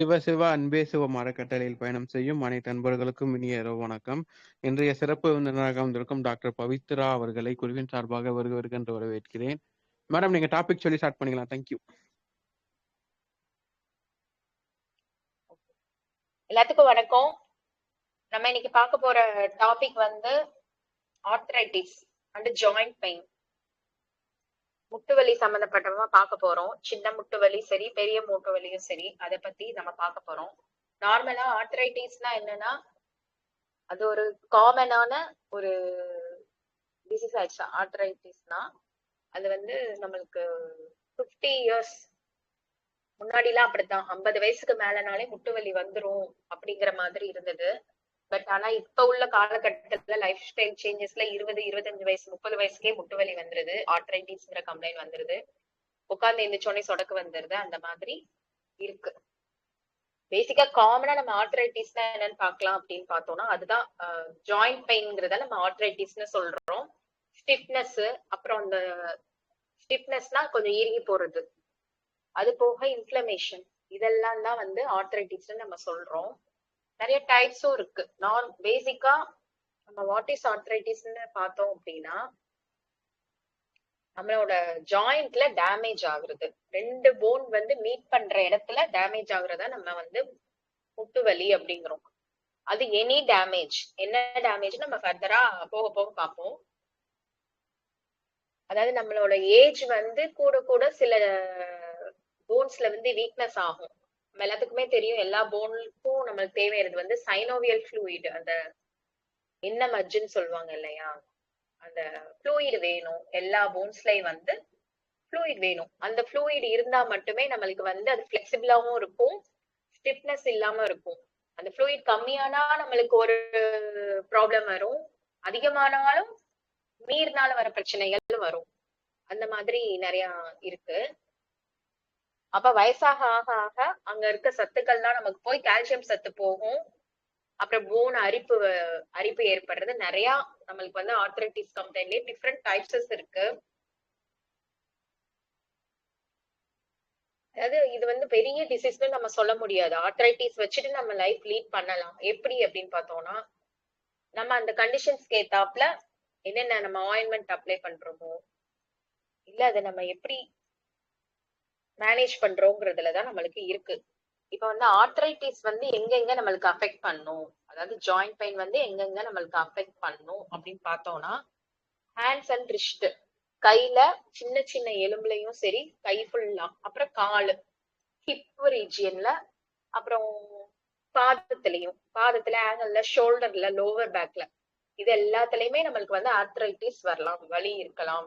சிவ சிவ அன்பே சிவம் அறக்கட்டளையில் பயணம் செய்யும் அனைத்து அன்பர்களுக்கும் இனிய இரவு வணக்கம். இன்றைய சிறப்பு விருந்தினராக வந்திருக்கும் டாக்டர் பவித்ரா அவர்களை குழுவின் சார்பாக வருக வருக என்று வரவேற்கிறேன். மேடம் நீங்க டாபிக் சொல்லி ஸ்டார்ட் பண்ணிக்கலாம். தேங்க்யூ எல்லாத்துக்கும் வணக்கம். நம்ம இன்னைக்கு பார்க்க போற டாபிக் வந்து ஆர்த்ரைட்டிஸ் அண்ட் ஜாயிண்ட் பெயின் முட்டு வலி சம்பந்தப்பட்டவங்க பார்க்க போறோம். சின்ன முட்டு வலி சரி பெரிய மூட்டு வலியும் சரி அதை பத்தி நம்ம பார்க்க போறோம். நார்மலா ஆர்த்ரைட்டிஸ்னா என்னன்னா அது ஒரு காமனான ஒரு டிசீஸ் ஆயிடுச்சு ஆர்த்ரைட்டிஸ்னா அது வந்து நம்மளுக்கு ஃபிஃப்டி இயர்ஸ் முன்னாடிலாம் அப்படித்தான். ஐம்பது வயசுக்கு மேலனாலே முட்டு வலி வந்துரும் அப்படிங்கிற மாதிரி இருந்தது. பட் ஆனா இப்ப உள்ள காலகட்டத்துல லைஃப் ஸ்டைல் சேஞ்சஸ்ல இருபது இருபத்தஞ்சு வயசு முப்பது வயசுக்கே முட்டு வலி வந்துருது. ஆர்த்ரைட்டிஸ்ங்கிற கம்ப்ளைண்ட் வந்துருது. உட்கார்ந்து எந்திரிச்சோடனே சொடக்கு வந்துருது. அந்த மாதிரி இருக்கு. பேசிக்கா காமனா நம்ம ஆர்த்ரைட்டிஸ்னா என்னன்னு பாக்கலாம் அப்படின்னு பார்த்தோம்னா அதுதான் ஜாயிண்ட் பெயின்ங்கிறத நம்ம ஆர்த்ரைட்டிஸ்னு சொல்றோம். ஸ்டிஃப்னஸ் அப்புறம் அந்த ஸ்டிஃப்னஸ்னா கொஞ்சம் இறுகி போறது. அது போக இன்ஃப்ளமேஷன் இதெல்லாம் தான் வந்து ஆர்த்ரைட்டிஸ்னு நம்ம சொல்றோம். நிறைய டைப்ஸும் இருக்கு. நான் பேசிக்கா நம்ம வாட் இஸ் ஆர்த்ரைட்டிஸ்ன்னு பார்த்தோம் அப்படின்னா நம்மளோட ஜாயிண்ட்ல டேமேஜ் ஆகுறது. ரெண்டு போன் வந்து மீட் பண்ற இடத்துல டேமேஜ் ஆகுறத நம்ம வந்து முட்டு வலி அப்படிங்கிறோம். அது எனி டேமேஜ் என்ன டேமேஜ் நம்ம ஃபர்தரா போக போக பார்ப்போம். அதாவது நம்மளோட ஏஜ் வந்து கூட கூட சில போன்ஸ்ல வந்து வீக்னஸ் ஆகும். நம்ம எல்லாத்துக்குமே தெரியும். எல்லா போனுக்கும் நம்மளுக்கு தேவையானது வந்து சைனோவியல் ஃப்ளூயிட் அந்த என்ன மஜ்ஜுன்னு சொல்லுவாங்க இல்லையா? அந்த ஃப்ளூயிட் வேணும். எல்லா போன்ஸ்லயும் வந்து ஃப்ளூயிட் வேணும். அந்த ஃப்ளூயிட் இருந்தா மட்டுமே நம்மளுக்கு வந்து அது ஃபிளெக்சிபிளாவும் இருக்கும். ஸ்டிப்னஸ் இல்லாம இருக்கும். அந்த ஃப்ளூயிட் கம்மியானா நம்மளுக்கு ஒரு ப்ராப்ளம் வரும். அதிகமானாலும் மீறினால வர பிரச்சனைகள் வரும். அந்த மாதிரி நிறைய இருக்கு. அப்ப வயசாக ஆக ஆக அங்க இருக்க சத்துக்கள்லாம் நமக்கு போய் கால்சியம் சத்து போகும். அப்புறம் போன் அரிப்பு அரிப்பு ஏற்படுறது. நிறைய நம்மளுக்கு வந்து ஆர்த்ரைட்டிஸ் கம்ப்ளைண்ட்லயே டிஃப்ரெண்ட் டைப்ஸஸ் இருக்கு. அதாவது இது வந்து பெரிய டிசீஸ்னு நம்ம சொல்ல முடியாது. ஆர்த்ரைட்டிஸ் வச்சுட்டு நம்ம லைஃப் லீட் பண்ணலாம். எப்படி அப்படின்னு பார்த்தோம்னா நம்ம அந்த கண்டிஷன்ஸ்க்கு ஏத்தாப்புல என்னென்ன நம்ம ஆயின்மெண்ட் அப்ளை பண்றோமோ இல்ல அதை நம்ம எப்படி மேனேஜ் பண்றோங்கிறதுலதான் நம்மளுக்கு இருக்கு. இப்ப வந்து ஆர்த்ரைட்டிஸ் வந்து எங்கெங்க நம்மளுக்கு அஃபெக்ட் பண்ணும்? அதாவது ஜாயிண்ட் பெயின் வந்து எங்கெங்க நம்மளுக்கு அஃபெக்ட் பண்ணும் அப்படின்னு பார்த்தோம்னா ஹேண்ட்ஸ் அண்ட் ரிஸ்ட் கையில சின்ன சின்ன எலும்புலையும் சரி கை ஃபுல்லா அப்புறம் காலு. ஹிப் ரீஜியன்ல அப்புறம் பாதத்திலையும். பாதத்துல ஆங்கல்ல ஷோல்டர்ல லோவர் பேக்ல இது எல்லாத்துலயுமே நம்மளுக்கு வந்து ஆர்த்ரைட்டிஸ் வரலாம் வலி இருக்கலாம்.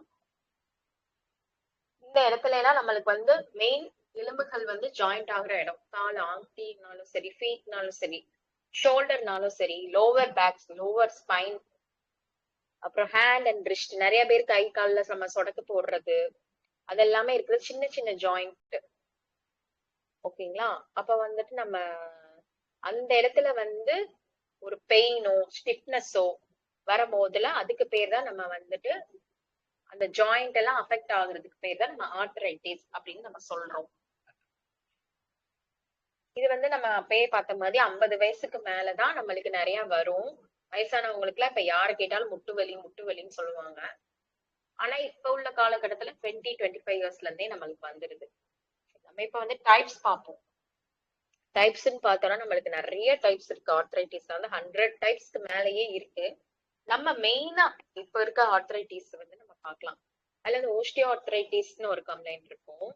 இந்த இடத்துல எல்லாம் நம்மளுக்கு வந்து மெயின் எலும்புகள் வந்து ஜாயிண்ட் ஆகுற இடம். கால் ஆங்கினாலும் சரி ஃபீட்னாலும் சரி ஷோல்டர்னாலும் சரி லோவர் பேக்ஸ் லோவர் ஸ்பைன் அப்புறம் ஹேண்ட் அண்ட் ரிஸ்ட் நிறைய பேர் கை காலில் நம்ம சொடக்கு போடுறது. அதெல்லாமே இருக்குது சின்ன சின்ன ஜாயிண்ட் ஓகேங்களா? அப்ப வந்துட்டு நம்ம அந்த இடத்துல வந்து ஒரு பெயினோ ஸ்டிஃப்னஸோ வரும்போதுல அதுக்கு பேர் தான் நம்ம வந்துட்டு அந்த ஜாயிண்ட் எல்லாம் அஃபெக்ட் ஆகுறதுக்கு பேர் தான் நம்ம ஆர்த்ரைட்டிஸ் அப்படின்னு நம்ம சொல்றோம். இது வந்து நம்ம அப்பயே பார்த்த மாதிரி ஐம்பது வயசுக்கு மேலதான் நம்மளுக்கு நிறைய வரும். வயசானவங்களுக்கு எல்லாம் இப்ப யாரு கேட்டாலும் முட்டு வலி முட்டு வலின்னு சொல்லுவாங்க. ஆனா இப்ப உள்ள காலகட்டத்துல டுவெண்ட்டி டுவெண்ட்டி ஃபைவ் இயர்ஸ்ல இருந்தே நம்மளுக்கு வந்துருது. நம்ம இப்ப வந்து டைப்ஸ் பார்ப்போம். டைப்ஸ்ன்னு பார்த்தோம்னா நம்மளுக்கு நிறைய டைப்ஸ் இருக்கு. ஆர்த்ரைட்டிஸ் வந்து ஹண்ட்ரட் டைப்ஸ்க்கு மேலேயே இருக்கு. நம்ம மெயினா இப்ப இருக்க ஆர்த்ரைட்டிஸ் வந்து பார்க்கலாம். அதுல வந்து ஓஸ்டியோ ஆர்த்ரைட்டிஸ்னு ஒரு கம்ப்ளைண்ட் இருக்கும்.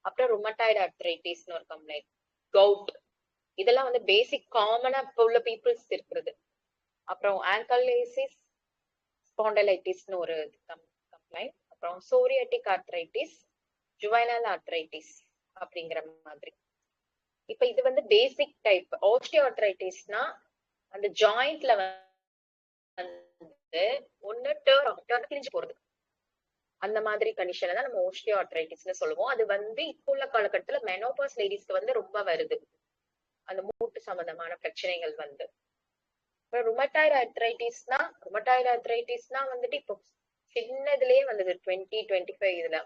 அப்புறம் ருமட்டாய்டு ஆர்த்ரைட்டிஸ்னு ஒரு கம்ப்ளைண்ட் கவுட் இதெல்லாம் வந்து பேசிக் காமனா இப்ப உள்ள பீப்புள்ஸ் இருக்கிறது. அப்புறம் ஆங்கலைசிஸ் ஸ்பாண்டலைட்டிஸ்னு ஒரு கம்ப்ளைண்ட் அப்புறம் சோரியாட்டிக் ஆர்த்ரைட்டிஸ் ஜுவைனல் ஆர்த்ரைட்டிஸ் அப்படிங்கிற மாதிரி. இப்ப இது வந்து பேசிக் டைப் ஆர்த்ரைட்டிஸ்னா அந்த ஜாயிண்ட்ல வந்து ஒன்னு டேர் டேர் கிழிஞ்சு போறது. அந்த மாதிரி கண்டிஷனை தான் நம்ம ஓஸ்டியோ ஆர்த்ரைட்டிஸ்னு சொல்லுவோம். அது வந்து இப்போ உள்ள காலகட்டத்துல மெனோபாஸ் லேடிஸ்க்கு வந்து ரொம்ப வருது. அந்த மூட்டு சம்பந்தமான பிரச்சனைகள் வந்து. இப்போ ருமட்டாய்டு ஆர்த்ரைட்டிஸ்னா ருமட்டாய்டு ஆர்த்ரைட்டிஸ்னா வந்துட்டு இப்போ சின்னதுலயே வந்தது டுவெண்ட்டி டுவெண்ட்டி ஃபைவ் இதுல.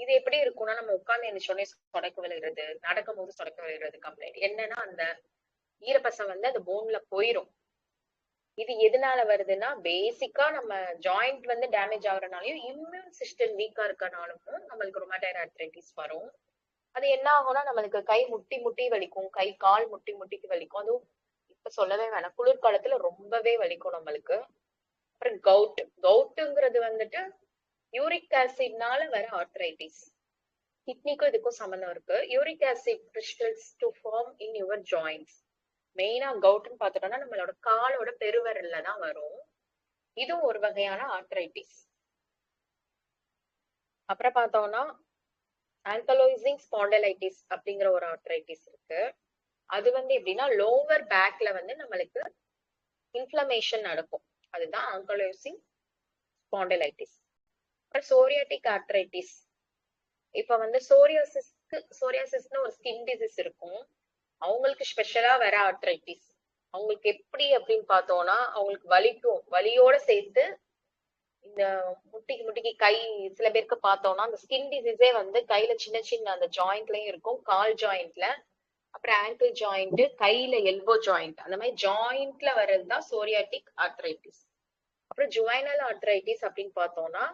இது எப்படி இருக்கும்னா நம்ம உட்கார்ந்து எழுந்திரிச்சோடனே சொடக்கு விழுகிறது நடக்கும் போது சொடக்கு விழுகிறது கம்ப்ளைண்ட் என்னன்னா அந்த ஈரப்பசம் வந்து அந்த போன்ல போயிரும். இது எதனால வருதுன்னா பேசிக்கா நம்ம ஜாயிண்ட் வந்து டேமேஜ் ஆகுறனாலயும் இம்யூன் சிஸ்டம் வீக்கா இருக்கனாலும் நம்மளுக்கு ரொமாட்டைட் ஆர்த்ரைட்டிஸ் வரும். அது என்ன ஆகும்னா நம்மளுக்கு கை முட்டி முட்டி வலிக்கும். கை கால் முட்டி முட்டிக்கு வலிக்கும். அதுவும் இப்ப சொல்லவே வேணாம். குளிர்காலத்துல ரொம்பவே வலிக்கும் நம்மளுக்கு. அப்புறம் கவுட் கவுட்டுங்கிறது வந்துட்டு யூரிக் ஆசிட்னால வர ஆர்த்ரைட்டிஸ் கிட்னிக்கும் இதுக்கும் சம்மந்தம் இருக்கு. Uric acid crystals to form in your joins மெயினா கவுட்னு பார்த்துட்டோம்னா நம்மளோட காலோட பெருவரல்ல தான் வரும். இதுவும் ஒரு வகையான ஆர்த்ரைட்டிஸ் அப்புறம் பார்த்தோம்னா ஆங்கலோசிங் ஸ்பாண்டலைட்டிஸ் அப்படிங்கிற ஒரு ஆர்த்ரைட்டிஸ் இருக்கு. அது வந்து எப்படின்னா லோவர் பேக்ல வந்து நம்மளுக்கு இன்ஃப்ளமேஷன் நடக்கும். அதுதான் ஆங்கலோசிங் ஸ்பாண்டலைட்டிஸ் அப்புறம் சோரியாட்டிக் ஆர்த்ரைட்டிஸ் இப்ப வந்து சோரியாசிஸ்க்கு சோரியாசிஸ்னு ஒரு ஸ்கின் டிசீஸ் இருக்கும். அவங்களுக்கு ஸ்பெஷலா வர ஆர்த்ரைட்டிஸ் அவங்களுக்கு எப்படி அப்படின்னு பார்த்தோம்னா அவங்களுக்கு வலிக்கும். வலியோட சேர்த்து இந்த முட்டிக்கு முட்டிக்கு கை சில பேருக்கு பார்த்தோம்னா அந்த ஸ்கின் டிசீஸே வந்து கையில சின்ன சின்ன அந்த ஜாயிண்ட்லயும் இருக்கும். கால் ஜாயிண்ட்ல அப்புறம் ஆங்கிள் ஜாயிண்ட் கையில எல்போ ஜாயிண்ட் அந்த மாதிரி ஜாயிண்ட்ல வர்றது தான் சோரியாட்டிக் ஆர்த்ரைட்டிஸ் அப்புறம் ஜுவைனல் ஆர்த்ரைட்டிஸ் அப்படின்னு பார்த்தோம்னா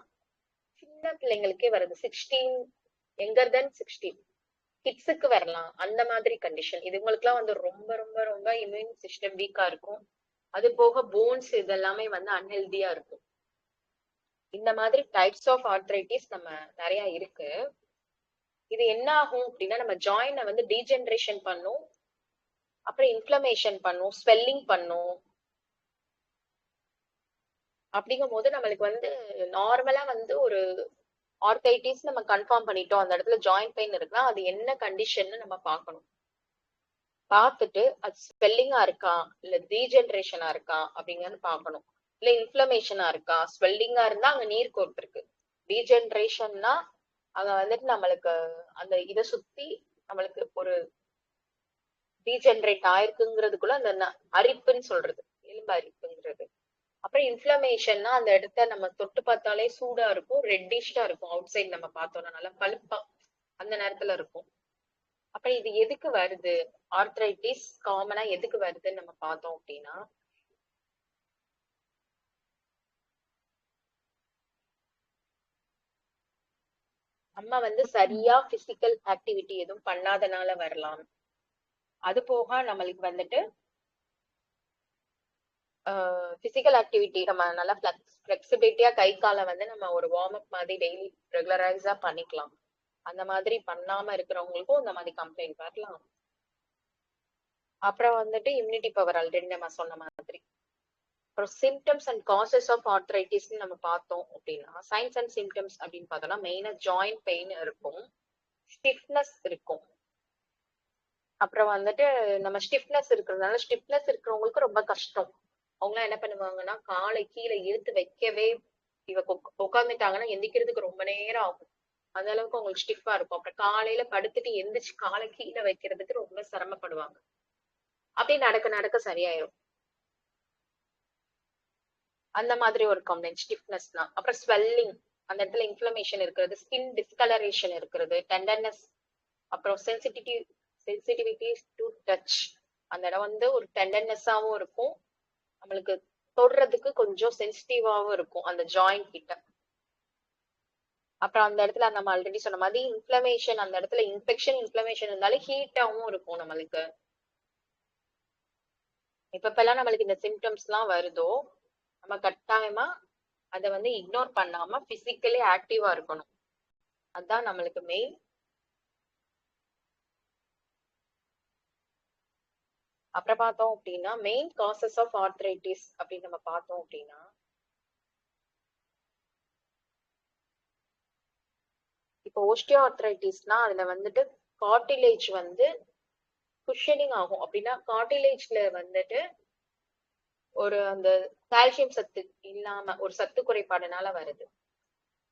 சின்ன பிள்ளைங்களுக்கே வருது சிக்ஸ்டீன் எங்கர் தென் சிக்ஸ்டீன் கிட்ஸுக்கு வரலாம். அந்த மாதிரி கண்டிஷன் இதுங்களுக்குலாம் வந்து ரொம்ப ரொம்ப ரொம்ப இம்யூன் சிஸ்டம் வீக்கா இருக்கும். அது போக போன்ஸ் இதெல்லாமே வந்து அன்ஹெல்தியா இருக்கும். இந்த மாதிரி டைப்ஸ் ஆஃப் ஆர்த்ரைட்டிஸ் நம்ம நிறைய இருக்கு. இது என்ன ஆகும் அப்படின்னா நம்ம ஜாயினை வந்து டீஜென்ரேஷன் பண்ணும். அப்புறம் இன்ஃப்ளமேஷன் பண்ணும் ஸ்வெல்லிங் பண்ணும். அப்படிங்கும் போது நம்மளுக்கு வந்து நார்மலா வந்து ஒரு ஆர்த்தைட்டிஸ் நம்ம கன்ஃபார்ம் பண்ணிட்டோம். அந்த இடத்துல ஜாயிண்ட் பெயின் இருக்குன்னா அது என்ன கண்டிஷன்னு நம்ம பார்க்கணும். பார்த்துட்டு அது ஸ்வெல்லிங்கா இருக்கா? இல்ல ரீஜென்ரேஷனா இருக்கா? அப்படிங்கன்னு பார்க்கணும். இல்ல இன்ஃபிளமேஷனா இருக்கா? ஸ்வெல்லிங்கா இருந்தா அங்க நீர் கோர்த்து இருக்கு. ரீஜென்ரேஷன்னா அங்க வந்துட்டு நம்மளுக்கு அந்த இதை சுத்தி நம்மளுக்கு ஒரு ரீஜென்ரேட் ஆயிருக்குங்கிறதுக்குள்ள அந்த ந- அரிப்புன்னு சொல்றது. எலும்பு அரிப்புங்கிறது. அப்புறம் இன்ஃப்ளமேஷன்னா அந்த இடத்த நம்ம தொட்டு பார்த்தாலே சூடா இருக்கும் ரெட்டிஷா இருக்கும். அவுட் சைட் நம்ம பார்த்தோம்னா நல்லா பழுப்பா அந்த நேரத்துல இருக்கும். அப்புறம் இது எதுக்கு வருது? ஆர்த்ரைட்டிஸ் காமனா எதுக்கு வருதுன்னு நம்ம பார்த்தோம் அப்படின்னா நம்ம வந்து சரியா பிசிக்கல் ஆக்டிவிட்டி எதுவும் பண்ணாதனால வரலாம். அது போக நம்மளுக்கு வந்துட்டு பிசிக்கல் ஆக்டிவிட்டி நம்ம நல்லா ஃபிளெக்சிபிலிட்டியா கை காலை வந்து நம்ம ஒரு வார்ம் அப் மாதிரி டெய்லி ரெகுலரைஸா பண்ணிக்கலாம். அந்த மாதிரி பண்ணாம இருக்கிறவங்களுக்கும் இந்த மாதிரி கம்ப்ளைண்ட் வரலாம். அப்புறம் வந்துட்டு இம்யூனிட்டி பவர் ஆல்ரெடி நம்ம சொன்ன மாதிரி. அப்புறம் symptoms and causes of arthritis நம்ம பார்த்தோம் அப்படின்னா சைன்ஸ் அண்ட் சிம்டம்ஸ் அப்படின்னு பார்த்தோம்னா மெயினா ஜாயிண்ட் பெயின் இருக்கும் ஸ்டிஃப்னஸ் இருக்கும். அப்புறம் வந்துட்டு நம்ம ஸ்டிஃப்னஸ் இருக்கிறதுனால ஸ்டிஃப்னஸ் இருக்கிறவங்களுக்கு ரொம்ப கஷ்டம். அவங்க என்ன பண்ணுவாங்கன்னா காலை கீழே இழுத்து வைக்கவே இவ உட்காந்துட்டாங்கன்னா எந்திக்கிறதுக்கு ரொம்ப நேரம் ஆகும். அந்த அளவுக்கு அவங்களுக்கு ஸ்டிஃபா இருக்கும். அப்புறம் காலையில படுத்துட்டு எந்திரிச்சு காலை கீழே வைக்கிறதுக்கு ரொம்ப சிரமப்படுவாங்க. அப்படியே நடக்க நடக்க சரியாயிரும். அந்த மாதிரி ஒரு கம்ப்ளைண்ட் ஸ்டிஃப்னஸ் தான். அப்புறம் ஸ்வெல்லிங் அந்த இடத்துல இன்ஃப்ளமேஷன் இருக்கிறது ஸ்கின் டிஸ்கலரேஷன் இருக்கிறது டெண்டர்னஸ் அப்புறம் சென்சிட்டிவிட்டி சென்சிட்டிவிட்டி டு டச் அந்த இடம் வந்து ஒரு டெண்டர்னஸாவும் இருக்கும். நம்மளுக்கு தொடுறதுக்கு கொஞ்சம் சென்சிட்டிவாவும் இருக்கும் அந்த ஜாயிண்ட் கிட்ட. அப்புறம் அந்த இடத்துல நம்ம ஆல்ரெடி சொன்ன மாதிரி இன்ஃப்ளமேஷன் அந்த இடத்துல இன்ஃபெக்ஷன் இன்ஃப்ளமேஷன் இருந்தாலும் ஹீட்டாவும் இருக்கும் நம்மளுக்கு. இப்பப்பெல்லாம் நம்மளுக்கு இந்த சிம்டம்ஸ் எல்லாம் வருதோ நம்ம கட்டாயமா அதை வந்து இக்னோர் பண்ணாம பிசிக்கலி ஆக்டிவா இருக்கணும். அதுதான் நம்மளுக்கு மெயின் அப்புறம் பார்த்தோம் அப்படின்னா மெயின் காசஸ் ஆஃப் ஆர்த்ரைட்டிஸ் அப்படின்னு நம்ம பார்த்தோம் அப்படின்னா இப்போ ஓஸ்டியோ ஆர்த்ரைட்டிஸ்னா அதுல வந்துட்டு கார்டிலேஜ் வந்து குஷனிங் ஆகும். அப்படின்னா கார்டிலேஜ்ல வந்துட்டு ஒரு அந்த கால்சியம் சத்து இல்லாம ஒரு சத்து குறைபாடுனால வருது.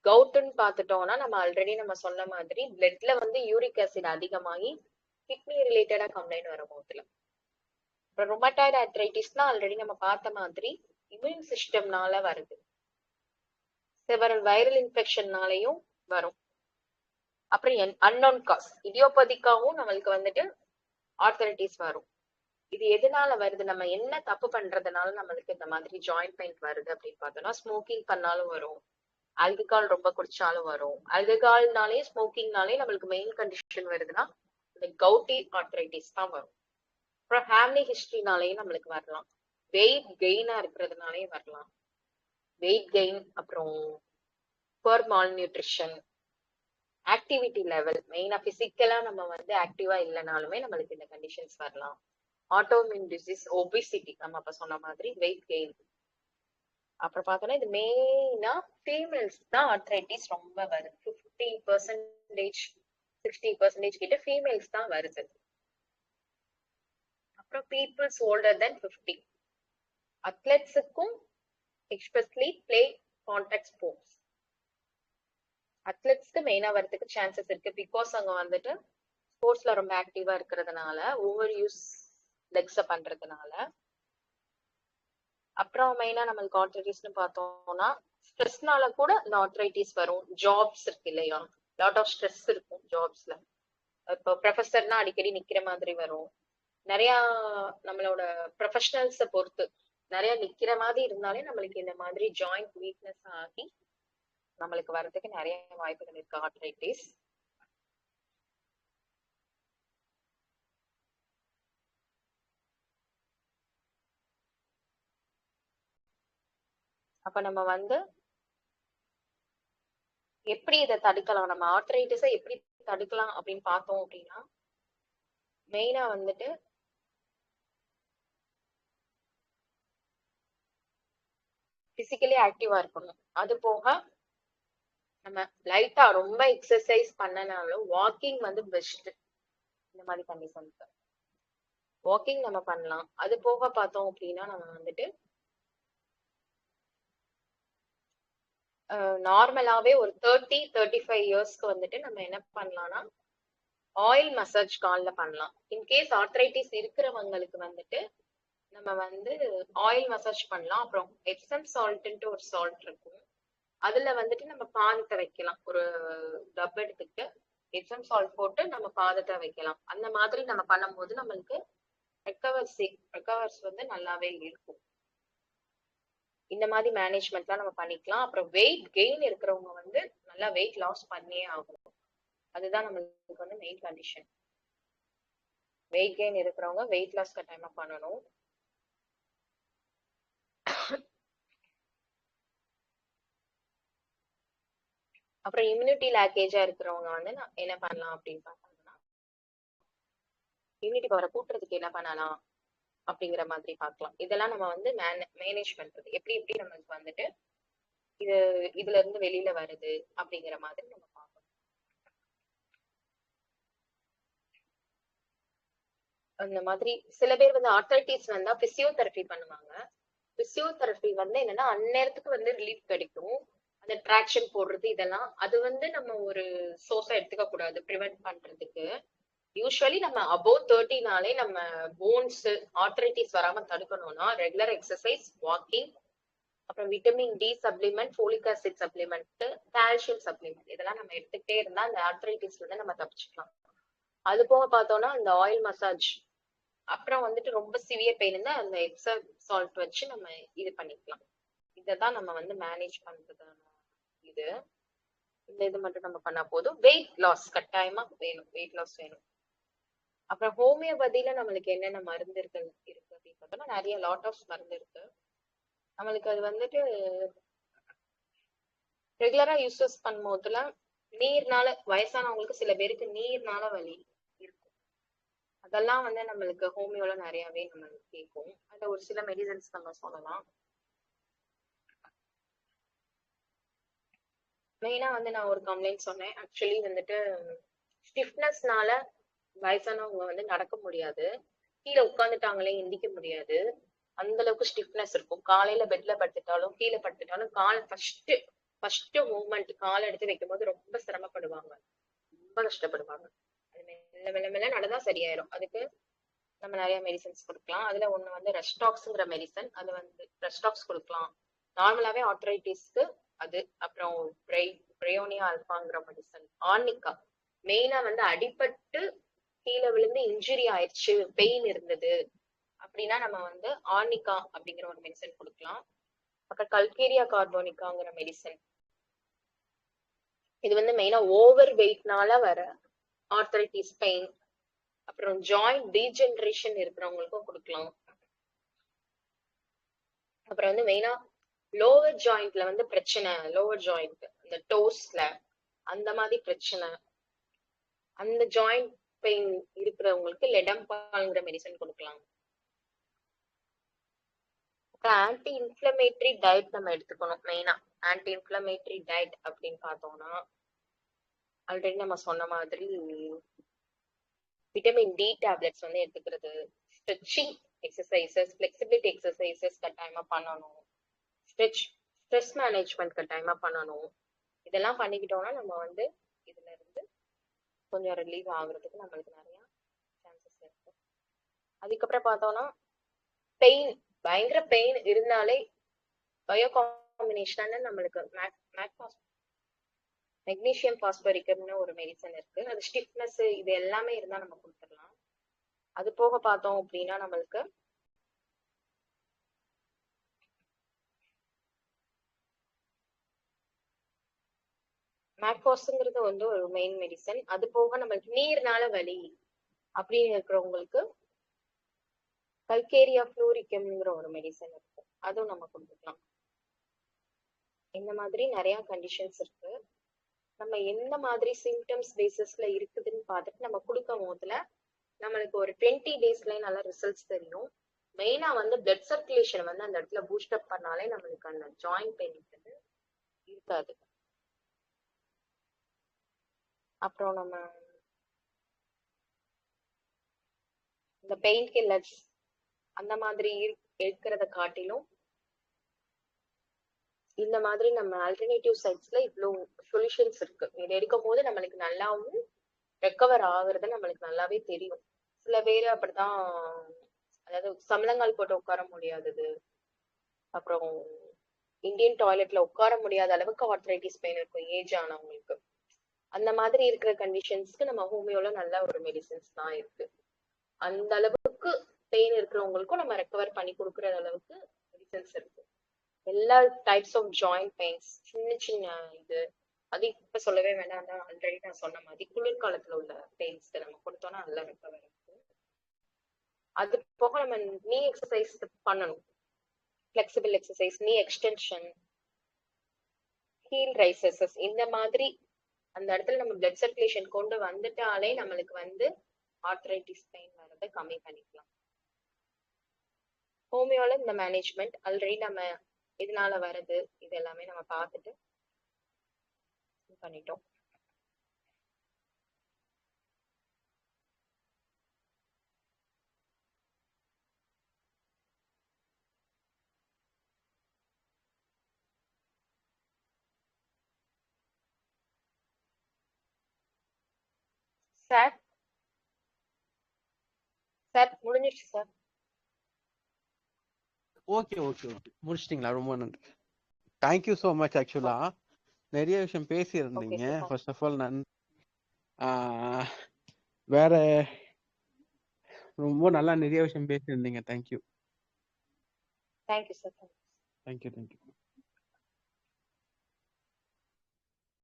கவுட்டுன்னு பார்த்துட்டோம்னா நம்ம ஆல்ரெடி நம்ம சொன்ன மாதிரி பிளட்ல வந்து யூரிக் ஆசிட் அதிகமாகி கிட்னி ரிலேட்டடா கம்ப்ளைண்ட் வரும் போதுல அப்புறம் ரொமட்டாய்டு ஆர்த்ரைட்டிஸ்னா ஆல்ரெடி நம்ம பார்த்த மாதிரி இம்யூன் சிஸ்டம்னால வருது. செவரல் வைரல் இன்ஃபெக்ஷன்னாலையும் வரும். அப்புறம் அன்னோன் காஸ் இடியோபதிக்காவும் நம்மளுக்கு வந்துட்டு ஆர்த்தரைட்டிஸ் வரும். இது எதனால வருது? நம்ம என்ன தப்பு பண்றதுனால நம்மளுக்கு இந்த மாதிரி ஜாயிண்ட் பெயின் வருது அப்படின்னு பார்த்தோம்னா ஸ்மோக்கிங் பண்ணாலும் வரும். ஆல்கஹால் ரொம்ப குடிச்சாலும் வரும். ஆல்கஹால்னாலே ஸ்மோக்கிங்னாலே நம்மளுக்கு மெயின் கண்டிஷன் வருதுன்னா இந்த கவுட்டி ஆர்த்தரைட்டிஸ் தான் வரும். அப்புறம் ஃபேமிலி ஹிஸ்டரினாலேயும் நம்மளுக்கு வரலாம். வெயிட் கெயினா இருக்கிறதுனாலே வரலாம். வெயிட் கெயின் அப்புறம் poor malnutrition activity level மெயினா பிசிக்கலா நம்ம வந்து ஆக்டிவா இல்லைனாலுமே நம்மளுக்கு இந்த கண்டிஷன்ஸ் வரலாம். ஆட்டோமின் டிசீஸ் ஒபிசிட்டி நம்ம அப்ப சொன்ன மாதிரி வெயிட் கெயின் அப்புறம் பார்த்தோம்னா இது மெயினா ஃபீமேல்ஸ் தான் ஆர்த்ரைட்டிஸ் ரொம்ப வருது. ஃபிஃப்டி பர்சன்டேஜ் சிக்ஸ்டி பர்சன்டேஜ் கிட்ட ஃபீமேல்ஸ் தான் வருது. அப்புறம் பீப்புள்ஸ் ஓல்டர் தென் ஃபிஃப்டி அத்லெட்ஸுக்கும் எக்ஸ்பெஷலி பிளே கான்டாக்ட் ஸ்போர்ட்ஸ் அத்லெட்ஸ்க்கு மெயினா வரதுக்கு சான்சஸ் இருக்கு. பிகாஸ் அவங்க வந்துட்டு ஸ்போர்ட்ஸ்ல ரொம்ப ஆக்டிவா இருக்கிறதுனால ஓவர் யூஸ் லெக்ஸ பண்றதுனால. அப்புறம் மெயினா நம்மளுக்கு ஆர்த்ரைட்டிஸ்னு பார்த்தோம்னா ஸ்ட்ரெஸ்னால கூட இந்த ஆர்த்ரைட்டிஸ் வரும். ஜாப்ஸ் இருக்கு இல்லையா? லாட் ஆஃப் ஸ்ட்ரெஸ் இருக்கும் ஜாப்ஸ்ல இப்போ ப்ரொஃபஸர்னா அடிக்கடி நிக்கிற மாதிரி வரும். நிறைய நம்மளோட ப்ரொஃபஷனல்ஸ பொறுத்து நிறைய நிக்கிற மாதிரி இருந்தாலே நம்மளுக்கு இந்த மாதிரி ஜாயிண்ட் வீக்னஸ் ஆகி நம்மளுக்கு வர்றதுக்கு நிறைய வாய்ப்புகள் இருக்கு. ஆர்த்ரைட்டிஸ் அப்ப நம்ம வந்து எப்படி இதை தடுக்கலாம்? நம்ம ஆர்த்ரைட்டிஸை எப்படி தடுக்கலாம் அப்படின்னு பார்த்தோம் அப்படின்னா மெயினா வந்துட்டு பிசிக்கலி ஆக்டிவா இருக்கணும். அது போக நம்ம லைட்டா ரொம்ப எக்ஸசைஸ் பண்ணனாலும் வாக்கிங் வந்து பெஸ்ட் இந்த மாதிரி கண்டிஷனுக்கு வாக்கிங் நம்ம பண்ணலாம். அது போக பார்த்தோம் அப்படின்னா நம்ம வந்துட்டு நார்மலாவே ஒரு தேர்ட்டி தேர்ட்டி ஃபைவ் இயர்ஸ்க்கு வந்துட்டு நம்ம என்ன பண்ணலாம்னா ஆயில் மசாஜ் கால்ல பண்ணலாம். இன்கேஸ் ஆர்த்ரைட்டிஸ் இருக்கிறவங்களுக்கு வந்துட்டு நம்ம வந்து ஆயில் மசாஜ் பண்ணலாம். அப்புறம் எப்சம் சால்ட்ன்ட்டு ஒரு சால்ட் இருக்கும். அதுல வந்துட்டு நம்ம பாதத்தை வைக்கலாம். ஒரு டப் எடுத்துக்கிட்டு எப்சம் சால்ட் போட்டு நம்ம பாதத்தை வைக்கலாம். அந்த மாதிரி நம்ம பண்ணும்போது நம்மளுக்கு ரெக்கவர்ஸி ரெக்கவர்ஸ் வந்து நல்லாவே இருக்கும். இந்த மாதிரி மேனேஜ்மெண்ட்லாம் நம்ம பண்ணிக்கலாம். அப்புறம் வெயிட் கெயின் இருக்கிறவங்க வந்து நல்லா வெயிட் லாஸ் பண்ணியே ஆகணும். அதுதான் நம்மளுக்கு வந்து மெயின் கண்டிஷன் வெயிட் கெயின் இருக்கிறவங்க வெயிட் லாஸ் கட்டாயமா பண்ணணும். அப்புறம் இம்யூனிட்டி லேக்கேஜா இருக்கிறவங்க வந்து என்ன பண்ணலாம் அப்படின்னு பார்த்தோம்னா இம்யூனிட்டி பவரை கூட்டுறதுக்கு என்ன பண்ணலாம் அப்படிங்கிற மாதிரி பார்க்கலாம். இதெல்லாம் நம்ம வந்து மேனேஜ் பண்றது. எப்படி எப்படி நமக்கு வந்துட்டு இது இதுல இருந்து வெளியில வருது அப்படிங்கிற மாதிரி நம்ம பார்க்கணும். அந்த மாதிரி சில பேர் வந்து ஆர்த்தரைட்டிஸ் வந்தா பிசியோதெரபி பண்ணுவாங்க. பிசியோதெரபி வந்து என்னன்னா அந்நேரத்துக்கு வந்து ரிலீஃப் கிடைக்கும். அந்த ட்ராக்ஷன் போடுறது இதெல்லாம். அது வந்து நம்ம ஒரு சோர்ஸா எடுத்துக்க கூடாது ப்ரிவென்ட் பண்றதுக்கு. யூஸ்வலி நம்ம அபோவ் தேர்ட்டினாலே நம்ம போன்ஸ் ஆர்த்ரைட்டிஸ் வராம தடுக்கணும்னா ரெகுலர் எக்ஸசைஸ் வாக்கிங் அப்புறம் vitamin D supplement folic acid supplement calcium supplement இதெல்லாம் நம்ம எடுத்துக்கிட்டே இருந்தா அந்த ஆர்த்தரைட்டிஸ்ல இருந்து நம்ம தப்பிச்சுக்கலாம். அது போக பார்த்தோம்னா அந்த ஆயில் மசாஜ் அப்புறம் வந்துட்டு ரொம்ப சிவியர் பெயின் இருந்தா அந்த எக்ஸல் சால்ட் வச்சு நம்ம இது பண்ணிக்கலாம். இதை தான் நம்ம வந்து மேனேஜ் பண்றது இது. இந்த இது மட்டும் நம்ம பண்ணா போதும். வெயிட் லாஸ் கட்டாயமா வேணும். வெயிட் லாஸ் வேணும். அப்புறம் ஹோமியோபதியில நம்மளுக்கு என்னென்ன மருந்து இருக்கு இருக்கு அப்படின்னு பார்த்தோம்னா நிறைய லாட் ஆஃப் மருந்து இருக்கு. நம்மளுக்கு அது வந்துட்டு ரெகுலரா யூசஸ் பண்ணும்போதுல நீர்னால வயசானவங்களுக்கு சில பேருக்கு நீர்னால வலி இருக்கும். அதெல்லாம் வந்து நம்மளுக்கு ஹோமியோல நிறையவே நம்மளுக்கு கேட்கும். அதுல ஒரு சில மெடிசன்ஸ் நம்ம சொல்லலாம். மெயினா வந்து நான் ஒரு கம்ப்ளைண்ட் சொன்னேன். ஆக்சுவலி வந்துட்டு ஸ்டிஃப்னஸ்னால வயசானவங்க வந்து நடக்க முடியாது. கீழே உட்காந்துட்டாங்களே எந்திக்க முடியாது. அந்த அளவுக்கு ஸ்டிஃப்னஸ் இருக்கும். காலையில பெட்ல படுத்துட்டாலும் கீழே படுத்துட்டாலும் கால் ஃபர்ஸ்ட் ஃபர்ஸ்ட் மூவ்மெண்ட் கால் எடுத்து வைக்கும் போது ரொம்ப சிரமப்படுவாங்க. ரொம்ப கஷ்டப்படுவாங்க. அது மெல்ல மெல்ல மெல்ல நடந்தா சரியாயிரும். அதுக்கு நம்ம நிறைய மெடிசன்ஸ் கொடுக்கலாம். அதுல ஒண்ணு வந்து ரெஸ்டாக்ஸ்ங்கிற மெடிசன் அது வந்து ரெஸ்டாக்ஸ் கொடுக்கலாம். நார்மலாவே ஆர்த்ரைட்டிஸ்க்கு அது அப்புறம் பிரயோனியா அல்பாங்கிற மெடிசன் ஆர்னிகா. மெயினா வந்து அடிபட்டு கீழே விழுந்து இன்ஜுரி ஆயிடுச்சு பெயின் இருந்தது. அப்படின்னா நம்ம வந்து ஆர்னிகா அப்படிங்கிற ஒரு மெடிசன் கொடுக்கலாம். அப்புறம் கல்கேரியா கார்போனிக்காங்கிற மெடிசன் இது வந்து மெயினா ஓவர் வெயிட்னால வர ஆர்த்தரைட்டிஸ் பெயின் அப்புறம் ஜாயிண்ட் டீஜென்ரேஷன் இருக்கிறவங்களுக்கும் கொடுக்கலாம். அப்புறம் வந்து மெயினா லோவர் ஜாயிண்ட்ல வந்து பிரச்சனை லோவர் ஜாயிண்ட் இந்த டோஸ்ல அந்த மாதிரி பிரச்சனை. அந்த ஜாயிண்ட் பெயின் இருக்கிறவங்களுக்கு லெடம்பால்ங்கிற மெடிசன் கொடுக்கலாம். ஆன்டி இன்ஃபிளமேட்டரி டயட் நம்ம எடுத்துக்கணும் மெயினா ஆன்டி இன்ஃபிளமேட்டரி டயட் அப்படின்னு பார்த்தோம்னா ஆல்ரெடி நம்ம சொன்ன மாதிரி விட்டமின் டி டேப்லெட்ஸ் வந்து எடுத்துக்கிறது. ஸ்ட்ரெச்சிங் எக்ஸசைசஸ் ஃபிளெக்சிபிலிட்டி எக்ஸசைசஸ் கட்டாயமா பண்ணணும். ஸ்ட்ரெச் ஸ்ட்ரெஸ் மேனேஜ்மெண்ட் கட்டாயமாக பண்ணணும். இதெல்லாம் பண்ணிக்கிட்டோம்னா நம்ம வந்து இதுல இருந்து கொஞ்சம் ரிலீவ் ஆகுறதுக்கு நம்மளுக்கு நிறைய சான்சஸ் இருக்கு. அதுக்கப்புறம் பார்த்தோம்னா பெயின் பயங்கர பெயின் இருந்தாலே பயோ காம்பினேஷன் நம்மளுக்கு மேக் பாஸ்பரிக்கம்னு ஒரு மெடிசன் இருக்கு. அது ஸ்டிஃப்னஸ் இது எல்லாமே இருந்தா நம்ம கொடுத்துடலாம். அது போக பார்த்தோம் அப்படின்னா நம்மளுக்கு மேக்பாஸ்ங்கிறது வந்து ஒரு மெயின் மெடிசன் அது போக நம்மளுக்கு நீர்னால வலி அப்படின்னு இருக்கிறவங்களுக்கு கல்கேரியா ஃப்ளூரிக்கம்ங்கிற ஒரு மெடிசன் இருக்கு. அதுவும் நம்ம கொடுத்துக்கலாம். இந்த மாதிரி நிறைய கண்டிஷன்ஸ் இருக்கு. நம்ம எந்த மாதிரி சிம்டம்ஸ் பேசிஸ்ல இருக்குதுன்னு பார்த்துட்டு நம்ம கொடுக்கும் போதுல நம்மளுக்கு ஒரு டுவெண்ட்டி டேஸ்ல நல்ல ரிசல்ட்ஸ் தெரியும். மெயினா வந்து பிளட் சர்க்குலேஷன் வந்து அந்த இடத்துல பூஸ்ட் அப் பண்ணாலே நம்மளுக்கு அந்த ஜாயிண்ட் பெயின் இருக்காது. அப்புறம் நம்ம இந்த பெயின் கில்லர்ஸ் அந்த மாதிரி இருக்கிறத காட்டிலும் இந்த மாதிரி நம்ம ஆல்டர்னேட்டிவ் சைட்ஸ்ல இவ்வளோ சொல்யூஷன்ஸ் இருக்கு. இது எடுக்கும் போது நம்மளுக்கு நல்லாவும் ரெக்கவர் ஆகுறது நம்மளுக்கு நல்லாவே தெரியும். சில பேர் அப்படிதான் அதாவது சமலங்கால் போட்டு உட்கார முடியாதது. அப்புறம் இந்தியன் டாய்லெட்ல உட்கார முடியாத அளவுக்கு ஆர்த்தரைட்டிஸ் பெயின் இருக்கும் ஏஜ் ஆனவங்களுக்கு. அந்த மாதிரி இருக்கிற கண்டிஷன்ஸ்க்கு நம்ம ஹோமியோல நல்ல ஒரு மெடிசின்ஸ் தான் இருக்கு. அந்த அளவுக்கு பெயின் இருக்கிறவங்களுக்கும் நம்ம ரெக்கவர் பண்ணி கொடுக்குற அளவுக்கு மெடிசன்ஸ் இருக்கு. எல்லா டைப்ஸ் ஆஃப் ஜாயிண்ட் பெயின்ஸ் சின்ன சின்ன இது அது இப்ப சொல்லவே வேண்டாம் தான் ஆல்ரெடி நான் சொன்ன மாதிரி குளிர்காலத்துல உள்ள பெயின்ஸ்க்கு நம்ம கொடுத்தோம்னா நல்லா ரெக்கவர் இருக்கு அது போக நம்ம நீ எக்ஸசைஸ் பண்ணணும். Flexible exercise knee extension heel raises இந்த மாதிரி அந்த இடத்துல நம்ம பிளட் சர்க்குலேஷன் கொண்டு வந்துட்டாலே நம்மளுக்கு வந்து ஆர்த்ரைட்டிஸ் பெயின் வர்றதை கம்மி பண்ணிக்கலாம். ஹோமியோல இந்த மேனேஜ்மெண்ட் ஆல்ரெடி நம்ம இதனால வருது இது எல்லாமே நம்ம பார்த்துட்டு பண்ணிட்டோம். சார் சார் முடிஞ்சிருச்சு சார் ஓகே ஓகே ஓகே முடிச்சிட்டிங்களா? ரொம்ப நன்றி. தேங்க்யூ ஸோ மச் ஆக்சுவலா நிறைய விஷயம் பேசியிருந்தீங்க. ஃபர்ஸ்ட் ஆஃப் ஆல் நன் வேற ரொம்ப நல்லா நிறைய விஷயம் பேசியிருந்தீங்க. Thank you thank you sir thank you thank you